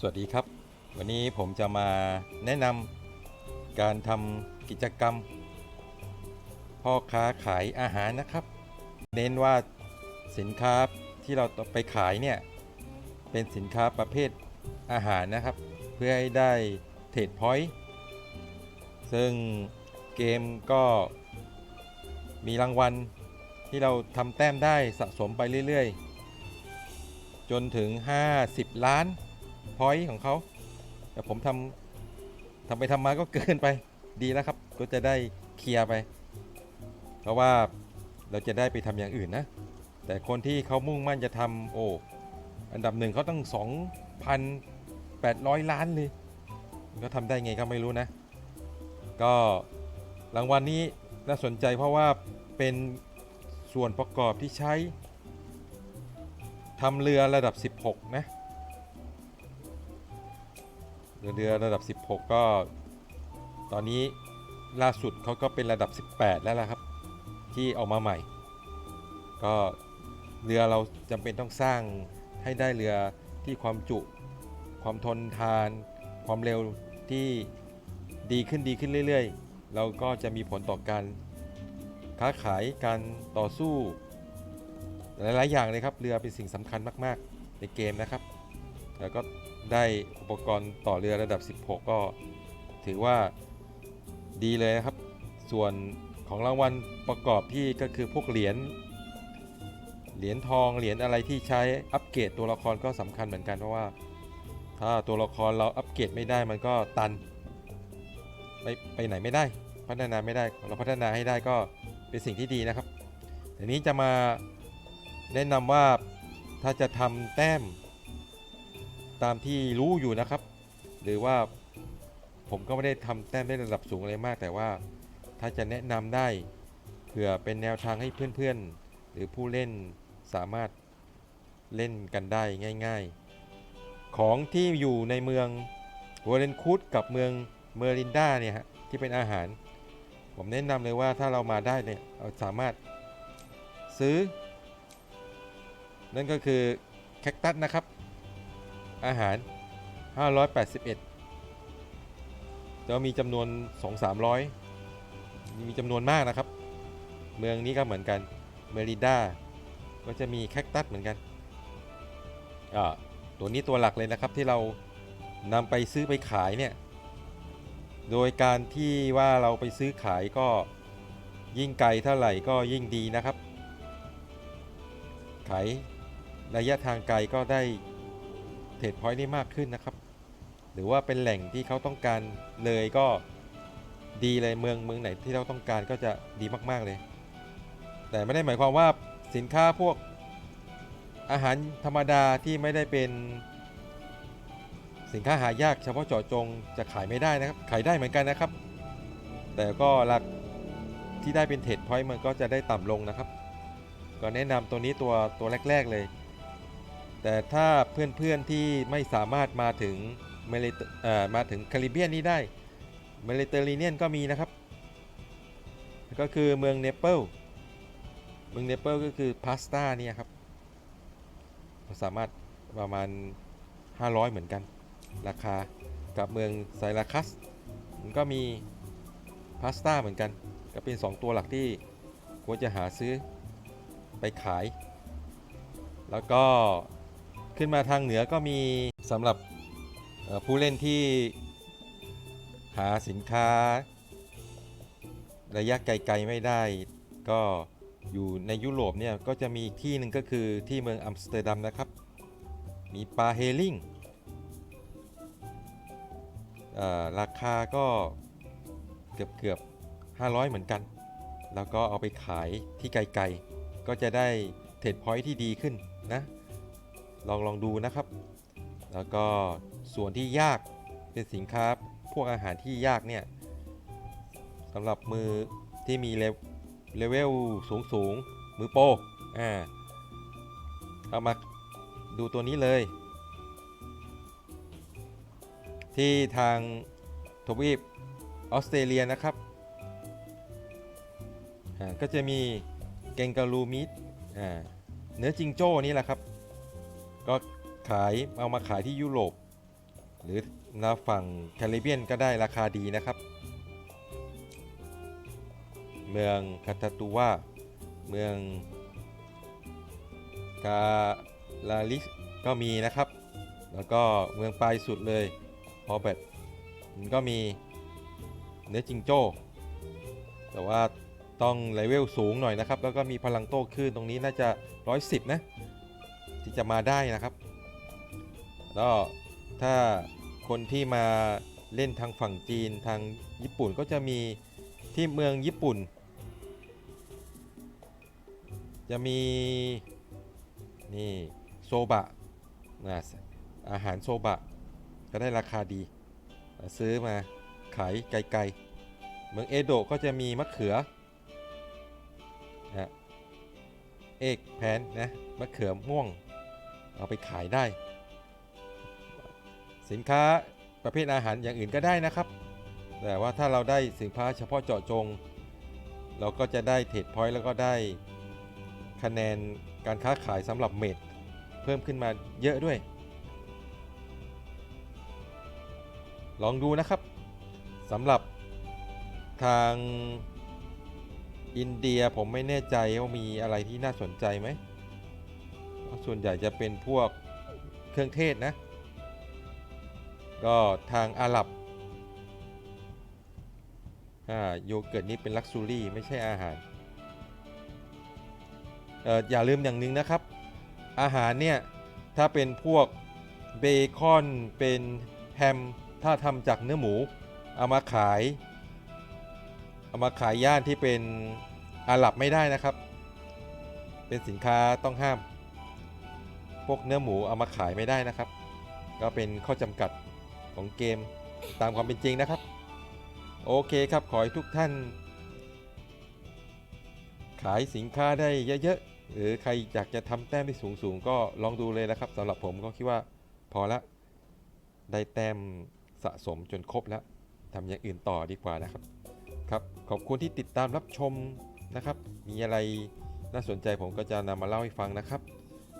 สวัสดีครับ วันนี้ผมจะมาแนะนำการทำกิจกรรม พ่อค้าขายอาหารนะครับ เน้นว่าสินค้าที่เราไปขายเนี่ยเป็นสินค้าประเภทอาหารนะครับ เพื่อให้ได้เทรดพอยต์ซึ่งเกมก็มีรางวัลที่เราทำแต้มได้สะสมไปเรื่อยๆ จนถึง 50 ล้าน พอยต์ของเขาแต่ผมทำทำไปทำมาก็เกินไปดีแล้วครับ ก็จะได้เคลียร์ไป เพราะว่าเราจะได้ไปทำอย่างอื่นนะ แต่คนที่เขามุ่งมั่นจะทำโอ้อันดับหนึ่งเขาตั้ง 2,800 ล้านเลยก็ทำได้ไงก็ไม่รู้นะ ก็รางวัลนนี้น่าสนใจเพราะว่าเป็นส่วนประกอบที่ใช้ทำเรือระดับ 16 นะ เรือเรือระดับ 16 ก็ ตอนนี้ล่าสุดเขาก็เป็นระดับ 18 แล้วล่ะครับ ที่ออกมาใหม่ ก็เรือเราจำเป็นต้องสร้างให้ได้เรือที่ความจุความทนทาน ความเร็วที่ดีขึ้นดีขึ้นเรื่อย ๆ เราก็จะมีผลต่อการค้าขายการต่อสู้ หลาย ๆ อย่างเลยครับ เรือเป็นสิ่งสำคัญมาก ๆ ในเกมนะครับ แล้วก็ ได้อุปกรณ์ต่อเรือระดับ 16 ก็ถือว่าดีเลยนะครับ ส่วนของรางวัลประกอบที่ก็คือพวกเหรียญ เหรียญทอง เหรียญอะไรที่ใช้อัปเกรดตัวละครก็สำคัญเหมือนกันเพราะว่า ถ้าตัวละครเราอัปเกรดไม่ได้มันก็ตัน ไปไปไหนไม่ได้ พัฒนาไม่ได้ เราพัฒนาให้ได้ก็เป็นสิ่งที่ดีนะครับทีนี้จะมาแนะนำว่าถ้าจะทำแต้ม ตามที่รู้อยู่นะครับ หรือว่าผมก็ไม่ได้ทำแต้มได้ระดับสูงอะไรมาก แต่ว่าถ้าจะแนะนำได้เผื่อเป็นแนวทางให้เพื่อนๆ หรือผู้เล่นสามารถเล่นกันได้ง่าย ๆ ของที่อยู่ในเมืองวอร์เรนคูดกับเมืองเมอรินดาเนี่ยฮะที่เป็นอาหาร ผมแนะนำเลยว่าถ้าเรามาได้เนี่ยเราสามารถซื้อ นั่นก็คือแคคตัสนะครับ อาหาร 581จะมีจำนวน 2-300 มีจำนวนมากนะครับ เมืองนี้ก็เหมือนกัน เมริดาก็จะมีแคคตัสเหมือนกันอ่าตัวนี้ตัวหลักเลยนะครับที่เรานำไปซื้อไปขายเนี่ย โดยการที่ว่าเราไปซื้อขายก็ยิ่งไกลเท่าไหร่ก็ยิ่งดีนะครับ ขายระยะทางไกลก็ได้ เทรดพอยต์ได้มากขึ้นนะครับ หรือว่าเป็นแหล่งที่เขาต้องการเลยก็ดีเลยเมืองเมืองไหนที่เราต้องการก็จะดีมาก ๆเลย แต่ไม่ได้หมายความว่าสินค้าพวกอาหารธรรมดาที่ไม่ได้เป็นสินค้าหายากเฉพาะเจาะจงจะขายไม่ได้นะครับ ขายได้เหมือนกันนะครับ แต่ก็หลักที่ได้เป็นเทรดพอยต์มันก็จะได้ต่ำลงนะครับ ก็แนะนำตัวนี้ตัวตัวแรก ๆ เลย แต่ถ้าเพื่อนๆที่ไม่สามารถมาถึงเมลิเอ่อมาถึงแคริบเบียนนี้ได้เมลิเตอร์เรเนียนก็มีนะครับ ก็คือเมืองเนเปิลเมืองเนเปิลก็คือพาสต้าเนี่ยครับสามารถประมาณ 500 เหมือนกัน ราคากับเมืองไซราคัสมันก็มีพาสต้าเหมือนกัน ก็เป็น 2 ตัวหลักที่ควรจะหาซื้อไปขาย แล้วก็ ขึ้นมาทางเหนือก็มีสำหรับผู้เล่นที่หาสินค้า ระยะไกลๆไม่ได้ ก็อยู่ในยุโรปเนี่ยก็จะมีที่หนึ่งก็คือที่เมืองอัมสเตอร์ดัมนะครับ มีปลาเฮลิงเอ่อราคาก็เกือบเกือบ500 เหมือนกัน แล้วก็เอาไปขายที่ไกลๆ ก็จะได้เทรดพอยต์ที่ดีขึ้นนะ ลองลองดูนะครับ แล้วก็ส่วนที่ยากเป็นสินค้าพวกอาหารที่ยากเนี่ยสำหรับมือที่มีเลเวลเวลสูงสูงมือโปอ่าเอามาดูตัวนี้เลย ที่ทางทวีปออสเตรเลียนะครับอ่าก็จะมีเกงการูมิดอ่าเนื้อจิงโจ้นี่แหละครับ ก็ขายเอามาขายที่ยุโรป หรือนาฝั่งแคริบเบียนก็ได้ราคาดีนะครับ เมืองคาตาตูวาเมืองกาลาลิสก็มีนะครับ แล้วก็เมืองปลายสุดเลยพอเบตมันก็มีเนื้อจิงโจ้ แต่ว่าต้องเลเวลสูงหน่อยนะครับ แล้วก็มีพลังโต้คลื่นตรงนี้น่าจะ 110 นะ ที่จะมาได้นะครับ แล้วถ้าคนที่มาเล่นทางฝั่งจีนทางญี่ปุ่นก็จะมีที่เมืองญี่ปุ่น จะมีนี่โซบะนะอาหารโซบะ ก็ได้ราคาดี ซื้อมาขายไกลๆ เมืองเอโดะก็จะมีมะเขือนะเอกแพนนะมะเขือม่วง เอาไปขายได้ สินค้าประเภทอาหารอย่างอื่นก็ได้นะครับ แต่ว่าถ้าเราได้สินค้าเฉพาะเจาะจง เราก็จะได้เทรดพอยต์แล้วก็ได้คะแนนการค้าขายสำหรับเมดเพิ่มขึ้นมาเยอะด้วย ลองดูนะครับสำหรับทางอินเดียผมไม่แน่ใจว่ามีอะไรที่น่าสนใจไหม ส่วนใหญ่จะเป็นพวกเครื่องเทศนะ ก็ทางอาหรับโยเกิร์ตนี่เป็นลักซูรี่ไม่ใช่อาหารอออย่าลืมอย่างหนึงนะครับ อาหารเนี่ย ถ้าเป็นพวกเบคอนเป็นแฮม ถ้าทำจากเนื้อหมู เอามาขาย เอามาขายย่านที่เป็นอาหรับไม่ได้นะครับ เป็นสินค้าต้องห้าม พวกเนื้อหมูเอามาขายไม่ได้นะครับ ก็เป็นข้อจำกัดของเกมตามความเป็นจริงนะครับ โอเคครับขอให้ทุกท่าน ขายสินค้าได้เยอะๆ หรือใครอยากจะทำแต้มได้สูงๆ ก็ลองดูเลยนะครับสำหรับผมก็คิดว่าพอละได้แต้มสะสมจนครบแล้วทำอย่างอื่นต่อดีกว่านะครับครับ ขอบคุณที่ติดตามรับชมนะครับ มีอะไรน่าสนใจผมก็จะนำมาเล่าให้ฟังนะครับ